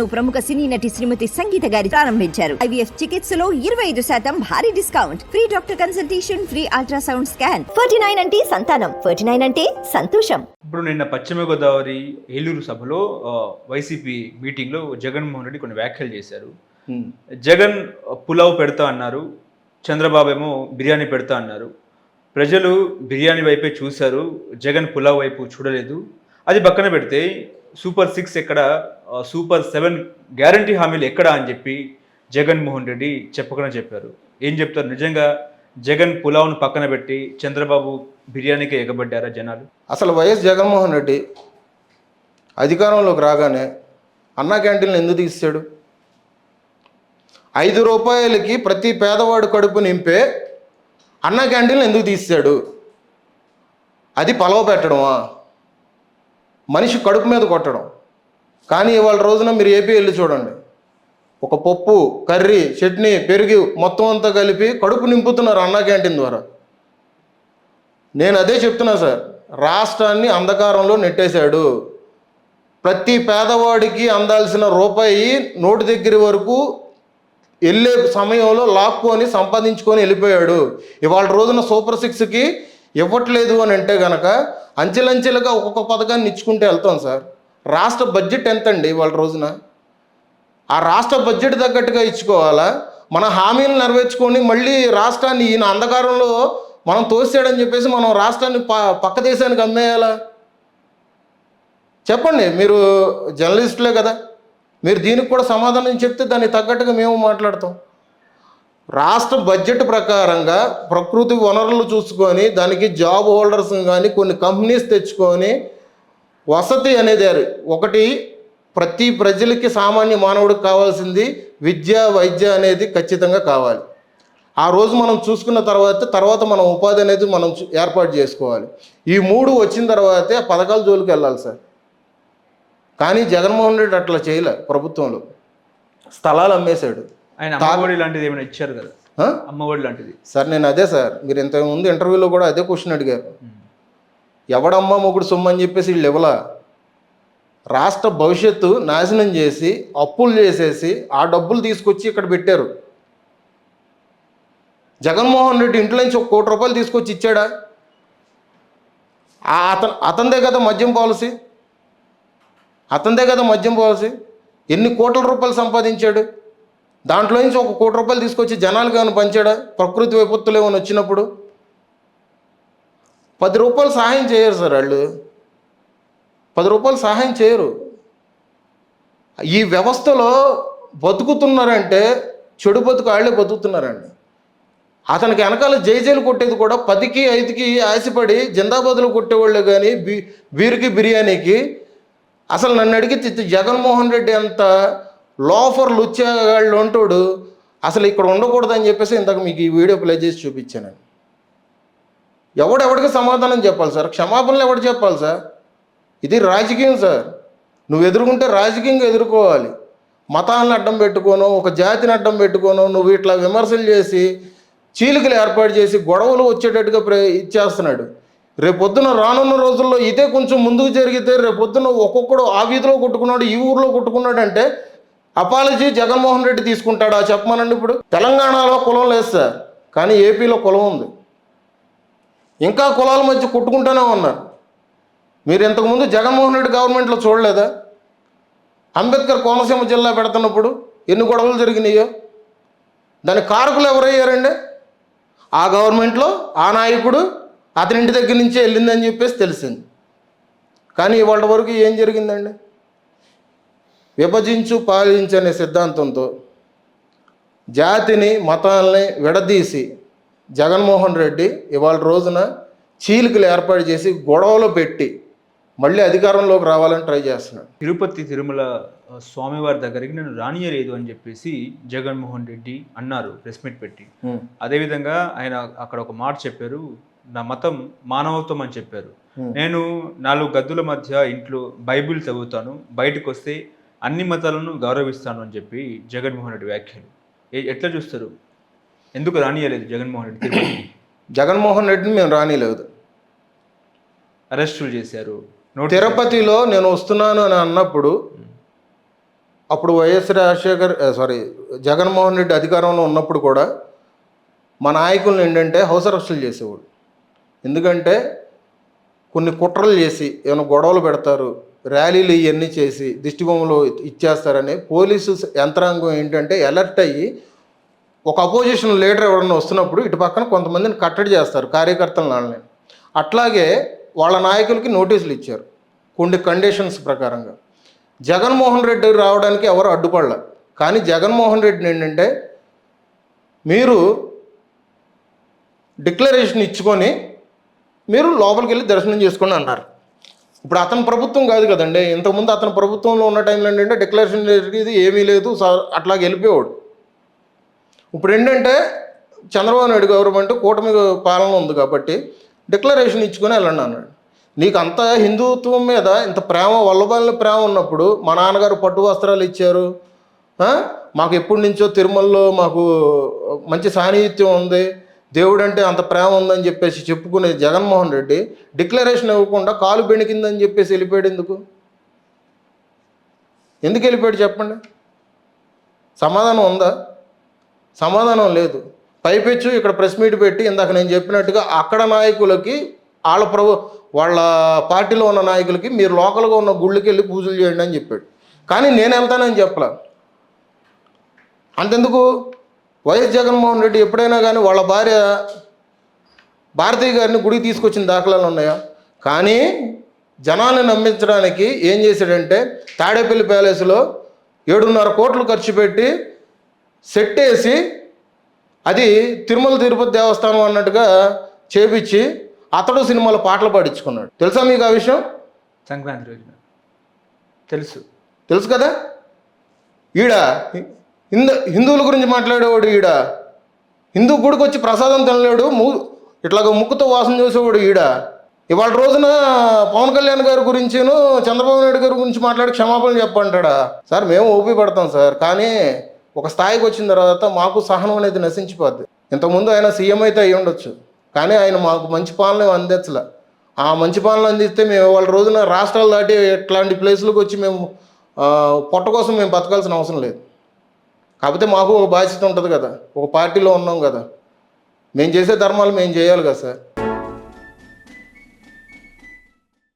ప్రముఖ సినీ నటి శ్రీమతి సంగీత గారి ప్రారంభించారు. ఐవీఎఫ్ చికిత్సలో ఇరవై ఐదు శాతం భారీ discount. Free doctor consultation free ultrasound scan. Ferty nine అంటే సంతానం. ఫర్టీ నైన్ అంటే సంతోషం. ఇప్పుడు నిన్న పశ్చిమ గోదావరి ఏలూరు సభలో వైసీపీ మీటింగ్లో జగన్మోహన్ రెడ్డి కొన్ని వ్యాఖ్యలు చేశారు. జగన్ పులావ్ పెడతా అన్నారు. చంద్రబాబు ఏమో బిర్యానీ పెడతా అన్నారు. ప్రజలు బిర్యానీ వైపే చూశారు. జగన్ పులావ్ వైపు చూడలేదు. అది పక్కన పెడితే సూపర్ సిక్స్ ఎక్కడ సూపర్ సెవెన్ గ్యారంటీ హామీలు ఎక్కడ అని చెప్పి జగన్మోహన్ రెడ్డి చెప్పకుండా చెప్పారు. ఏం చెప్తారు? నిజంగా జగన్ పులావ్ను పక్కన పెట్టి చంద్రబాబు బిర్యానీకి ఎగబడ్డారా జనాలు? అసలు వైఎస్ జగన్మోహన్ రెడ్డి అధికారంలోకి రాగానే అన్నా క్యాంటీన్లు ఎందుకు తీసాడు ఐదు రూపాయలకి ప్రతి పేదవాడు కడుపు నింపే అన్నా క్యాంటీన్లు ఎందుకు తీసాడు అది పలవ పెట్టడమా? మనిషి కడుపు మీద కొట్టడం. కానీ ఇవాళ రోజున మీరు ఏపీ వెళ్ళి చూడండి. ఒక పప్పు కర్రీ చట్నీ పెరుగు మొత్తం అంతా కలిపి కడుపు నింపుతున్నారు అన్నా క్యాంటీన్ ద్వారా. నేను అదే చెప్తున్నా సార్ రాష్ట్రాన్ని అంధకారంలో నెట్టేశాడు. ప్రతి పేదవాడికి అందాల్సిన రూపాయి నోటి దగ్గర వరకు వెళ్ళే సమయంలో లాక్కొని సంపాదించుకొని వెళ్ళిపోయాడు. ఇవాళ రోజున సూపర్ సిక్స్కి ఇవ్వట్లేదు అని అంటే కనుక అంచెలంచెలుగా ఒక్కొక్క పథకాన్ని ఇచ్చుకుంటూ వెళ్తాం సార్. రాష్ట్ర బడ్జెట్ ఎంత అండి ఇవాళ రోజున? ఆ రాష్ట్ర బడ్జెట్ తగ్గట్టుగా ఇచ్చుకోవాలా? మన హామీలు నెరవేర్చుకొని మళ్ళీ రాష్ట్రాన్ని ఈయన అంధకారంలో మనం తోసాడని చెప్పేసి మనం రాష్ట్రాన్ని ప పక్క దేశానికి అమ్మేయాలా? చెప్పండి మీరు జర్నలిస్టులే కదా. మీరు దీనికి కూడా సమాధానం చెప్తే దానికి తగ్గట్టుగా మేము మాట్లాడతాం. రాష్ట్ర బడ్జెట్ ప్రకారంగా ప్రకృతి వనరులు చూసుకొని దానికి జాబ్ హోల్డర్స్ కానీ కొన్ని కంపెనీస్ తెచ్చుకొని వసతి అనేది ఒకటి ప్రతి ప్రజలకి సామాన్య మానవుడికి కావాల్సింది విద్య వైద్య అనేది ఖచ్చితంగా కావాలి. ఆ రోజు మనం చూసుకున్న తర్వాత తర్వాత మనం ఉపాధి అనేది మనం ఏర్పాటు చేసుకోవాలి. ఈ మూడు వచ్చిన తర్వాతే పథకాల జోలికి వెళ్ళాలి సార్. కానీ జగన్మోహన్ రెడ్డి అట్లా చేయలే ప్రభుత్వంలో. స్థలాలు అమ్మేశాడు. ఆయన అమ్మఒడి లాంటిది ఏమైనా ఇచ్చారు కదా? అమ్మఒడి లాంటిది. సార్ నేను అదే సార్. మీరు ఇంతకుముందు ఇంటర్వ్యూలో కూడా అదే క్వశ్చన్ అడిగారు. ఎవడమ్మా మొగుడు సొమ్ము అని చెప్పేసి వీళ్ళు ఇవ్వలా? రాష్ట్ర భవిష్యత్తు నాశనం చేసి అప్పులు చేసేసి ఆ డబ్బులు తీసుకొచ్చి ఇక్కడ పెట్టారు. జగన్మోహన్ రెడ్డి ఇంట్లో నుంచి ఒక కోటి రూపాయలు తీసుకొచ్చి ఇచ్చాడా? ఆ అతను అతందే కదా మద్యం పాలసీ? అతందే కదా మద్యం పాలసీ? ఎన్ని కోట్ల రూపాయలు సంపాదించాడు? దాంట్లో నుంచి ఒక కోటి రూపాయలు తీసుకొచ్చి జనాలు కానీ పంచాడా? ప్రకృతి విపత్తులు ఏమైనా వచ్చినప్పుడు? పది రూపాయలు సహాయం చేయరు సార్ వాళ్ళు. పది రూపాయలు సహాయం చేయరు. ఈ వ్యవస్థలో బతుకుతున్నారంటే చెడు బతుకు వాళ్ళే బతుకుతున్నారండి. అతనికి వెనకాల జైజైలు కొట్టేది కూడా పదికి ఐదుకి ఆశపడి జిందాబాదులు కొట్టేవాళ్ళు కానీ బీ బీరుకి బిర్యానీకి. అసలు నన్ను అడిగితే జగన్మోహన్ రెడ్డి అంత లోఫర్ లుచ్చాగాళ్ళు ఉంటాడు అసలు ఇక్కడ ఉండకూడదని చెప్పేసి ఇంతకు మీకు ఈ వీడియో ప్లే చేసి చూపించాను. ఎవడెవడికి సమాధానం చెప్పాలి సార్? క్షమాపణలు ఎవడు చెప్పాలి సార్? ఇది రాజకీయం సార్. నువ్వు ఎదుర్కొంటే రాజకీయంగా ఎదుర్కోవాలి. మతాలను అడ్డం పెట్టుకోను ఒక జాతిని అడ్డం పెట్టుకోను నువ్వు ఇట్లా విమర్శలు చేసి చీలికలు ఏర్పాటు చేసి గొడవలు వచ్చేటట్టుగా ప్రే ఇచ్చేస్తున్నాడు. రేపొద్దున రానున్న రోజుల్లో ఇదే కొంచెం ముందుకు జరిగితే రేపొద్దున ఒక్కొక్కడు ఆ వీధిలో కొట్టుకున్నాడు ఈ ఊర్లో కొట్టుకున్నాడు అంటే అపాలజీ జగన్మోహన్ రెడ్డి తీసుకుంటాడా చెప్పమనండి ఇప్పుడు. తెలంగాణలో కులం లేదు సార్ కానీ ఏపీలో కులం ఉంది. ఇంకా కులాల మధ్య కొట్టుకుంటూనే ఉన్నారు. మీరు ఇంతకుముందు జగన్మోహన్ రెడ్డి గవర్నమెంట్లో చూడలేదా? అంబేద్కర్ కోనసీమ జిల్లా పెడుతున్నప్పుడు ఎన్ని గొడవలు జరిగినాయో? దాని కారకులు ఎవరయ్యారండి? ఆ గవర్నమెంట్లో ఆ నాయకుడు అతని ఇంటి దగ్గర నుంచే వెళ్ళిందని చెప్పేసి తెలిసింది. కానీ ఇవాళ వరకు ఏం జరిగిందండి? విభజించు పాలించు అనే సిద్ధాంతంతో జాతిని మతాలని విడదీసి జగన్మోహన్ రెడ్డి ఇవాళ రోజున చీలికలు ఏర్పాటు చేసి గొడవలు పెట్టి మళ్ళీ అధికారంలోకి రావాలని ట్రై చేస్తున్నాడు. తిరుపతి తిరుమల స్వామివారి దగ్గరికి నేను రానియలేదు అని చెప్పేసి జగన్మోహన్ రెడ్డి అన్నారు ప్రెస్ మీట్ పెట్టి. అదేవిధంగా ఆయన అక్కడ ఒక మాట చెప్పారు నా మతం మానవత్వం అని చెప్పారు. నేను నాలుగు గద్దుల మధ్య ఇంట్లో బైబిల్ చదువుతాను బయటకు వస్తే అన్ని మతాలను గౌరవిస్తాను అని చెప్పి జగన్మోహన్ రెడ్డి వ్యాఖ్యలు. ఎట్లా చూస్తారు? ఎందుకు రానియలేదు జగన్మోహన్ రెడ్డి తిరుపతికి? జగన్మోహన్ రెడ్డిని మేము రానిలేదు అరెస్టులు చేశారు. తిరుపతిలో నేను వస్తున్నాను అని అన్నప్పుడు అప్పుడు వైఎస్ రాజశేఖర్ సారీ జగన్మోహన్ రెడ్డి అధికారంలో ఉన్నప్పుడు కూడా మా నాయకులను ఏంటంటే హౌస్ అరెస్టులు చేసేవాడు. ఎందుకంటే కొన్ని కుట్రలు చేసి ఏమైనా గొడవలు పెడతారు ర్యాలీలు ఇవన్నీ చేసి దిష్టిబొమ్మలు ఇచ్చేస్తారని పోలీసు యంత్రాంగం ఏంటంటే అలర్ట్ అయ్యి ఒక అపోజిషన్ లీడర్ ఎవరన్నా వస్తున్నప్పుడు ఇటు పక్కన కొంతమందిని కట్టడి చేస్తారు కార్యకర్తల వాళ్ళని. అట్లాగే వాళ్ళ నాయకులకి నోటీసులు ఇచ్చారు కొన్ని కండిషన్స్ ప్రకారంగా. జగన్మోహన్ రెడ్డి రావడానికి ఎవరు అడ్డుపడలే. కానీ జగన్మోహన్ రెడ్డిని ఏంటంటే మీరు డిక్లరేషన్ ఇచ్చుకొని మీరు లోపలికి వెళ్ళి దర్శనం చేసుకోండి అన్నారు. ఇప్పుడు అతని ప్రభుత్వం కాదు కదండి. ఇంతకుముందు అతని ప్రభుత్వంలో ఉన్న టైంలో ఏంటంటే డిక్లరేషన్ జరిగేది ఏమీ లేదు. స- అట్లాగే వెళ్ళిపోయాడు ఇప్పుడు ఏంటంటే చంద్రబాబు నాయుడు గవర్నమెంట్ కూటమి పాలన ఉంది కాబట్టి డిక్లరేషన్ ఇచ్చుకొని వెళ్ళండి అన్నాడు. నీకు అంత హిందుత్వం మీద ఇంత ప్రేమ వల్లభాల ప్రేమ ఉన్నప్పుడు మా నాన్నగారు పట్టు వస్త్రాలు ఇచ్చారు. మాకు ఎప్పటి నుంచో తిరుమలలో మాకు మంచి సాన్నిహిత్యం ఉంది. దేవుడు అంటే అంత ప్రేమ ఉందని చెప్పేసి చెప్పుకునే జగన్మోహన్ రెడ్డి డిక్లరేషన్ ఇవ్వకుండా కాలు బెణికిందని చెప్పేసి వెళ్ళిపోయాడు ఎందుకు? ఎందుకు వెళ్ళిపోయాడు చెప్పండి? సమాధానం ఉందా? సమాధానం లేదు. పైపెచ్చు ఇక్కడ ప్రెస్ మీట్ పెట్టి ఇందాక నేను చెప్పినట్టుగా అక్కడ నాయకులకి వాళ్ళ ప్రభు వాళ్ళ పార్టీలో ఉన్న నాయకులకి మీరు లోకల్గా ఉన్న గుళ్ళకి వెళ్ళి పూజలు చేయండి అని చెప్పాడు. కానీ నేను వెళ్తానని చెప్పలా. అంతెందుకు? వైఎస్ జగన్మోహన్ రెడ్డి ఎప్పుడైనా కానీ వాళ్ళ భార్య భారతీయ గారిని గుడికి తీసుకొచ్చిన దాఖలాలు ఉన్నాయా? కానీ జనాన్ని నమ్మించడానికి ఏం చేశాడంటే తాడేపల్లి ప్యాలెస్లో ఏడున్నర కోట్లు ఖర్చు పెట్టి సెట్ వేసి అది తిరుమల తిరుపతి దేవస్థానం అన్నట్టుగా చేపించి అతడు సినిమాలో పాటలు పాడించుకున్నాడు. తెలుసా మీకు ఆ విషయం? సంక్రాంతి రోజున తెలుసు. తెలుసు కదా? ఈడ హిందూ హిందువుల గురించి మాట్లాడేవాడు ఈడ. హిందూ గుడికి వచ్చి ప్రసాదం తినలేడు ము ఇట్లాగ ముక్కుతో వాసన చూసేవాడు ఈడ. ఇవాళ రోజున పవన్ కళ్యాణ్ గారి గురించిను చంద్రబాబు నాయుడు గారి గురించి మాట్లాడి క్షమాపణ చెప్పంటాడా సార్ మేము ఓపి పడతాం సార్ కానీ ఒక స్థాయికి వచ్చిన తర్వాత మాకు సహనం అనేది నశించిపోద్ది. ఇంతకుముందు ఆయన సీఎం అయితే అయ్యి ఉండొచ్చు కానీ ఆయన మాకు మంచి పాలన అందించలే. ఆ మంచి పాలన అందిస్తే మేము వాళ్ళ రోజున రాష్ట్రాలు దాటి ఇట్లాంటి ప్లేసులకు వచ్చి మేము పొట్ట కోసం మేము బతకాల్సిన అవసరం లేదు. కాకపోతే మాకు ఒక బాధ్యత ఉంటుంది కదా. ఒక పార్టీలో ఉన్నాం కదా. మేము చేసే ధర్మాలు మేము చేయాలి కదా సార్.